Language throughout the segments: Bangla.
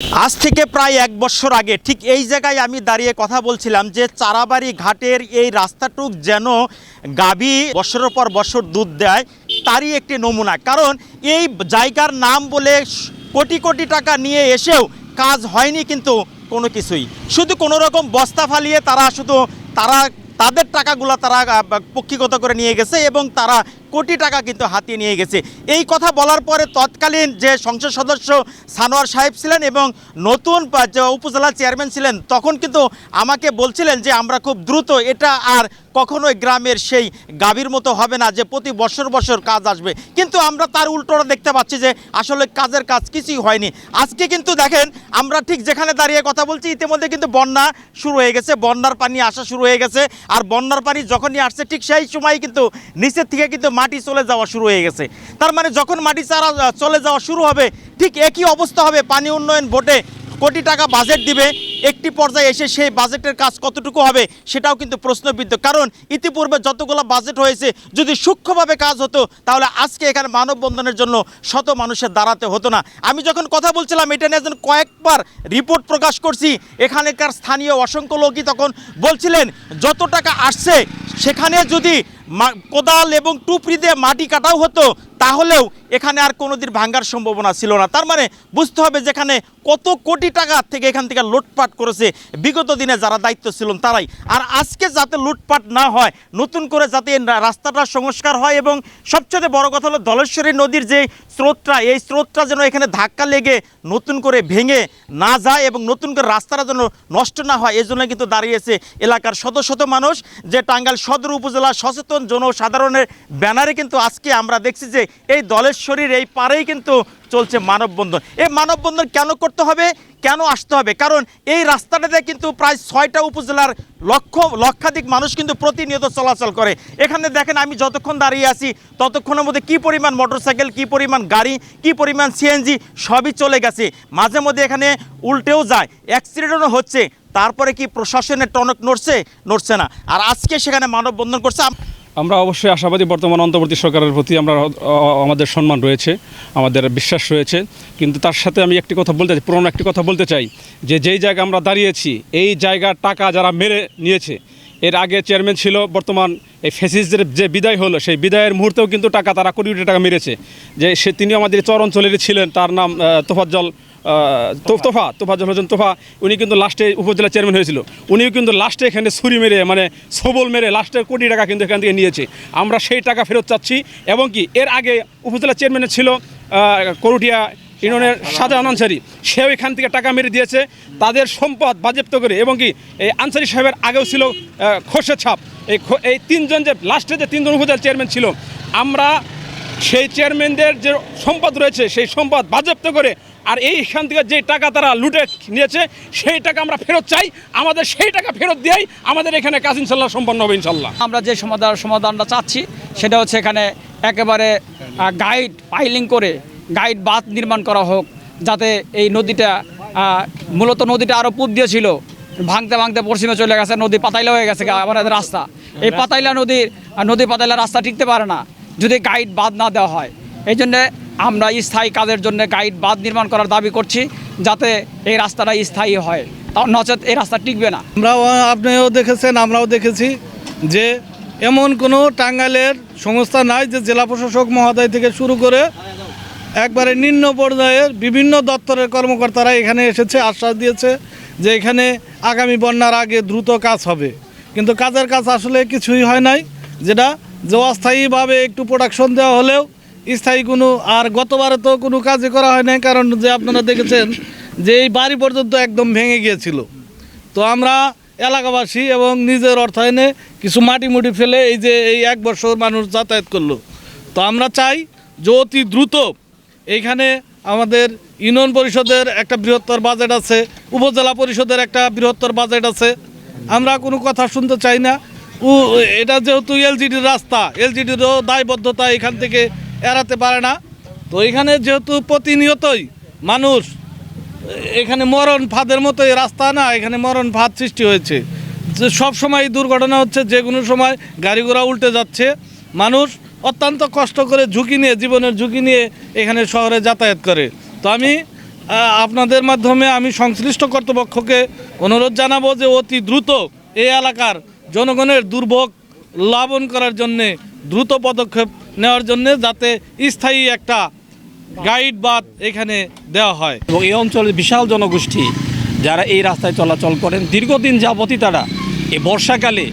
আজ থেকে প্রায় এক বছর আগে ঠিক এই জায়গায় আমি দাঁড়িয়ে কথা বলছিলাম যে চারাবাড়ি ঘাটের এই রাস্তাটুক যেন গাবি বছরের পর বছর দুধ দেয়, তারই একটি নমুনা। কারণ এই জায়গার নাম বলে কোটি কোটি টাকা নিয়ে এসেও কাজ হয়নি কিন্তু কোনো কিছুই। শুধু কোনো রকম বস্তা ফালিয়ে তারা শুধু তারা, তাদের টাকাগুলো তারা পক্ষীগত করে নিয়ে গেছে এবং তারা কোটি টাকা কিন্তু হাতিয়ে নিয়ে গেছে। এই কথা বলার পরে তৎকালীন যে সংসদ সদস্য সানোয়ার সাহেব ছিলেন এবং নতুন উপজেলা চেয়ারম্যান ছিলেন, তখন কিন্তু আমাকে বলছিলেন যে আমরা খুব দ্রুত এটা আর কখনোই গ্রামের সেই গাভীর মতো হবে না যে প্রতি বছর বছর কাজ আসবে। কিন্তু আমরা তার উল্টোটা দেখতে পাচ্ছি যে আসলে কাজের কাজ কিছুই হয়নি। আজকে কিন্তু দেখেন, আমরা ঠিক যেখানে দাঁড়িয়ে কথা বলছি, ইতিমধ্যে কিন্তু বন্যা শুরু হয়ে গেছে, বন্যার পানি আসা শুরু হয়ে গেছে। আর বন্যার পানি যখনই আসছে, ঠিক সেই সময় কিন্তু নিচের থেকে কিন্তু মাটি চলে যাওয়া শুরু হয়ে গেছে। তার মানে যখন মাটি চারা চলে যাওয়া শুরু হবে, ঠিক একই অবস্থা হবে। পানি উন্নয়ন বোর্ডে কোটি টাকা বাজেট দিবে। একটি পর্যায়ে এসে সেই বাজেটের কাজ কতটুকু হবে, সেটাও কিন্তু প্রশ্নবিদ্ধ। কারণ ইতিপূর্বে যতগুলো বাজেট হয়েছে, যদি সূক্ষ্মভাবে কাজ হতো, তাহলে আজকে এখানে মানববন্ধনের জন্য শত মানুষের দাঁড়াতে হতো না। আমি যখন কথা বলছিলাম, এটা নিয়ে কয়েকবার রিপোর্ট প্রকাশ করছি, এখানকার স্থানীয় অসংখ্য লোকই তখন বলছিলেন, যত টাকা আসছে, সেখানে যদি কোদাল এবং টুপড়ি দিয়ে মাটি কাটাও হতো। তাহলেও এখানে আর কোনোদিন ভাঙ্গার সম্ভাবনা ছিল না। তার মানে বুঝতে হবে যেখানে কত কোটি টাকা থেকে এখান থেকে লুটপাট করেছে, বিগত দিনে যারা দায়িত্ব ছিলেন তারাই। আর আজকে যাতে লুটপাট না হয়, নতুন করে যাতে রাস্তাটা সংস্কার হয় এবং সবচেয়ে বড় কথা হলো ধলেশ্বরী নদীর যে স্রোতটা, এই স্রোতটা যেন এখানে ধাক্কা লেগে নতুন করে ভেঙে না যায় এবং নতুন করে রাস্তাটা যেন নষ্ট না হয় এই জন্য কিন্তু দাঁড়িয়েছে এলাকার শত শত মানুষ। যে টাঙ্গাইল সদর উপজেলা সচেতন জনসাধারণের ব্যানারে কিন্তু আজকে আমরা দেখছি যে এই দলেশ্বরীর এই পারেই কিন্তু চলছে মানববন্ধন। এই মানববন্ধন কেন করতে হবে? কেন আসতে হবে? কারণ এই রাস্তাটাতে কিন্তু প্রায় ছয়টা উপজেলার লক্ষ, লক্ষাধিক মানুষ কিন্তু প্রতিনিয়ত চলাচল করে। এখানে দেখেন আমি যতক্ষণ দাঁড়িয়ে আছি, ততক্ষণের মধ্যে কি পরিমাণ মোটরসাইকেল, কি পরিমাণ গাড়ি, কি পরিমাণ সিএনজি, সবই চলে গেছে। মাঝে মধ্যে এখানে উল্টেও যায়। অ্যাক্সিডেন্টও হচ্ছে। তারপরে কি প্রশাসনের টনক নড়ছে? নড়ছে না। আর আজকে সেখানে মানববন্ধন করছে। আমরা অবশ্যই আশাবাদী বর্তমান অন্তর্বর্তী সরকারের প্রতি আমরা আমাদের সম্মান রয়েছে, আমাদের বিশ্বাস রয়েছে। কিন্তু তার সাথে আমি একটি কথা বলতে চাই, পুরনো একটি কথা বলতে চাই যে, যেই জায়গা আমরা দাঁড়িয়েছি, এই জায়গার টাকা যারা মেরে নিয়েছে এর আগে চেয়ারম্যান ছিল, বর্তমান এই ফেসিসদের যে বিদায় হলো, সেই বিদায়ের মুহূর্তেও কিন্তু টাকা তারা কোটি কোটি টাকা মেরেছে। যে সে তিনি আমাদের চর অঞ্চলেরই ছিলেন, তার নাম তোফাজ্জল তোফা, তোফাজ্জল হোসেন তোফা, উনি কিন্তু লাস্টে উপজেলা চেয়ারম্যান হয়েছিল। উনিও কিন্তু লাস্টে এখানে ছুরি মেরে মানে সবল মেরে লাস্টে কোটি টাকা কিন্তু এখান থেকে নিয়েছে। আমরা সেই টাকা ফেরত চাচ্ছি, এবং কি, এর আগে উপজেলা চেয়ারম্যানের ছিল করুটিয়া ইউনিয়নের শাহজাহান আনসারি, সেও এখান থেকে টাকা মেরে দিয়েছে, তাদের সম্পদ বাজেপ্ত করে এবং কি এই আনসারি সাহেবের আগেও ছিল খোরশেদ ছাপ। এই এই তিনজন যে লাস্টে যে তিনজন উপজেলা চেয়ারম্যান ছিল, আমরা সেই চেয়ারম্যানদের যে সম্পদ রয়েছে, সেই সম্পদ বাজেপ্ত করে আর এইখান থেকে যে টাকা তারা লুটে নিয়েছে, সেই টাকা আমরা ফেরত চাই, আমাদের সেই টাকা ফেরত দিয়েই আমাদের এখানে কাজ ইনশাল্লাহ সম্পন্ন হবে ইনশাল্লাহ আমরা যে সমাধান সমাধানটা চাচ্ছি, সেটা হচ্ছে এখানে একেবারে গাইড পাইলিং করে গাইড বাঁধ নির্মাণ করা হোক, যাতে এই নদীটা মূলত নদীটা আরও পূব দিয়ে ছিল। ভাঙতে ভাঙতে পশ্চিমে চলে গেছে, নদী পাতাইলা হয়ে গেছে আমাদের রাস্তা। এই পাতাইলা নদীর নদী পাতাইলা রাস্তা টিকতে পারে না, যদি গাইড বাঁধ না দেওয়া হয়। এই জন্যে আমরা স্থায়ী কাজের জন্য গাইড বাঁধ নির্মাণ করার দাবি করছি, যাতে এই রাস্তাটা স্থায়ী হয়। তা নচেত এই রাস্তা টিকবে না। আমরাও, আপনিও দেখেছেন, আমরাও দেখেছি যে এমন কোনো টাঙ্গাইলের সংস্থা নাই যে জেলা প্রশাসক মহোদয় থেকে শুরু করে একবারে নিম্ন পর্যায়ের বিভিন্ন দপ্তরের কর্মকর্তারা এখানে এসেছে, আশ্বাস দিয়েছে যে এখানে আগামী বন্যার আগে দ্রুত কাজ হবে। কিন্তু কাজের কাজ আসলে কিছুই হয় নাই, যেটা যে অস্থায়ীভাবে একটু প্রোডাকশন দেওয়া হলেও স্থায়ী কোনো, আর গতবারে তো কোনো কাজই করা হয় নাই, কারণ যে আপনারা দেখেছেন যে এই বাড়ি পর্যন্ত একদম ভেঙে গিয়েছিল। তো আমরা এলাকাবাসী এবং নিজের অর্থায়নে কিছু মাটি মুটি ফেলে এই যে এই এক বছর মানুষ যাতায়াত করল। তো আমরা চাই যে অতি দ্রুত এইখানে আমাদের ইউনিয়ন পরিষদের একটা বৃহত্তর বাজেট আছে, উপজেলা পরিষদের একটা বৃহত্তর বাজেট আছে। আমরা কোনো কথা শুনতে চাই না। ও এটা যেহেতু এলজিডির রাস্তা এলজিডিরও দায়বদ্ধতা এখান থেকে এড়াতে পারে না। তো এখানে যেহেতু প্রতিনিয়তই মানুষ, এখানে মরণ ফাঁদের মতো এই রাস্তা না, এখানে মরণ ফাঁদ সৃষ্টি হয়েছে। যে সব সময় দুর্ঘটনা হচ্ছে যে কোনো সময় গাড়ি ঘোড়া উল্টে যাচ্ছে। মানুষ অত্যন্ত কষ্ট করে ঝুঁকি নিয়ে, জীবনের ঝুঁকি নিয়ে এখানে শহরে যাতায়াত করে। তো আমি আপনাদের মাধ্যমে আমি সংশ্লিষ্ট কর্তৃপক্ষকে অনুরোধ জানাব যে অতি দ্রুত এই এলাকার জনগণের দুর্ভোগ লাভন করার জন্যে, দ্রুত পদক্ষেপ নেওয়ার জন্যে যাতে স্থায়ী একটা গাইড বাত এখানে দেওয়া হয়। এবং এই অঞ্চলের বিশাল জনগোষ্ঠী যারা এই রাস্তায় চলাচল করেন, দীর্ঘদিন যাবতই তারা এই বর্ষাকালে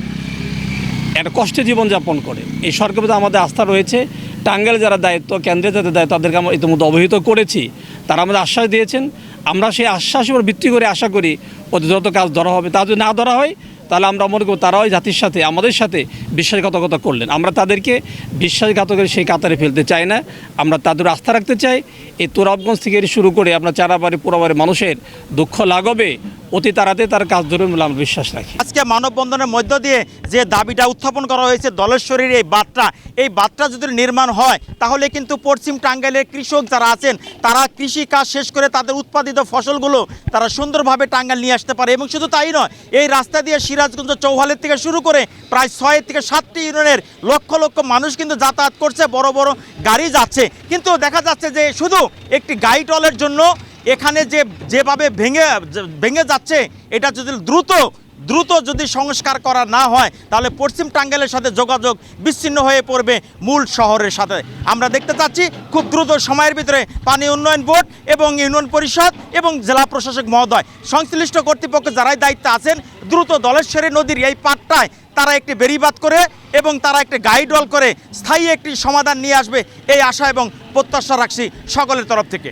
একটা কষ্টে জীবনযাপন করে। এই সরকারের প্রতি আমাদের আস্থা রয়েছে। টাঙ্গাইল যারা দায়িত্ব, কেন্দ্রে যাদের দায়িত্ব, তাদেরকে আমরা ইতিমধ্যে অবহিত করেছি। তারা আমাদের আশ্বাস দিয়েছেন। আমরা সেই আশ্বাসের উপর ভিত্তি করে আশা করি অতি দ্রুত কাজ ধরা হবে। তা যদি না ধরা হয়, তাহলে আমরা মনে করি তারাও জাতির সাথে, আমাদের সাথে বিশ্বাসঘাতকতা করলেন। আমরা তাদেরকে বিশ্বাসঘাতকের সেই কাতারে ফেলতে চাই না। আমরা তাদের আস্থা রাখতে চাই। এই তোরাবগঞ্জ থেকে শুরু করে আমরা চারাবাড়ি পুরোবাড়ি মানুষের দুঃখ লাঘবে। অতি তাড়াতাড়ি তার কাজ ধরবে বলে আমরা বিশ্বাস রাখি। আজকে মানববন্ধনের মধ্য দিয়ে যে দাবিটা উত্থাপন করা হয়েছে দলেশ্বরীর এই বাঁধটা এই বাঁধটা যদি নির্মাণ হয়, তাহলে কিন্তু পশ্চিম টাঙ্গাইলের কৃষক যারা আছেন, তারা কৃষি কাজ শেষ করে তাদের উৎপাদিত ফসলগুলো তারা সুন্দরভাবে টাঙ্গাইল নিয়ে আসতে পারে। এবং শুধু তাই নয়, এই রাস্তা দিয়ে সিরাজগঞ্জ চৌহালের থেকে শুরু করে প্রায় ছয় থেকে সাতটি ইউনিয়নের লক্ষ লক্ষ মানুষ কিন্তু যাতায়াত করছে। বড় বড় গাড়ি যাচ্ছে। কিন্তু দেখা যাচ্ছে যে শুধু একটি গাড়ি টলের জন্য এখানে যে যেভাবে ভেঙে ভেঙে যাচ্ছে, এটা যদি দ্রুত দ্রুত যদি সংস্কার করা না হয়, তাহলে পশ্চিম টাঙ্গাইলের সাথে যোগাযোগ বিচ্ছিন্ন হয়ে পড়বে মূল শহরের সাথে। আমরা দেখতে চাচ্ছি খুব দ্রুত সময়ের ভিতরে পানি উন্নয়ন বোর্ড এবং ইউনিয়ন পরিষদ এবং জেলা প্রশাসক মহোদয়, সংশ্লিষ্ট কর্তৃপক্ষ যারাই দায়িত্বে আছেন, দ্রুত দলেশ্বরী নদীর এই পাটটায় তারা একটি বেরিবাদ করে এবং তারা একটি গাইডওয়াল করে স্থায়ী একটি সমাধান নিয়ে আসবে, এই আশা এবং প্রত্যাশা রাখছি সকলের তরফ থেকে।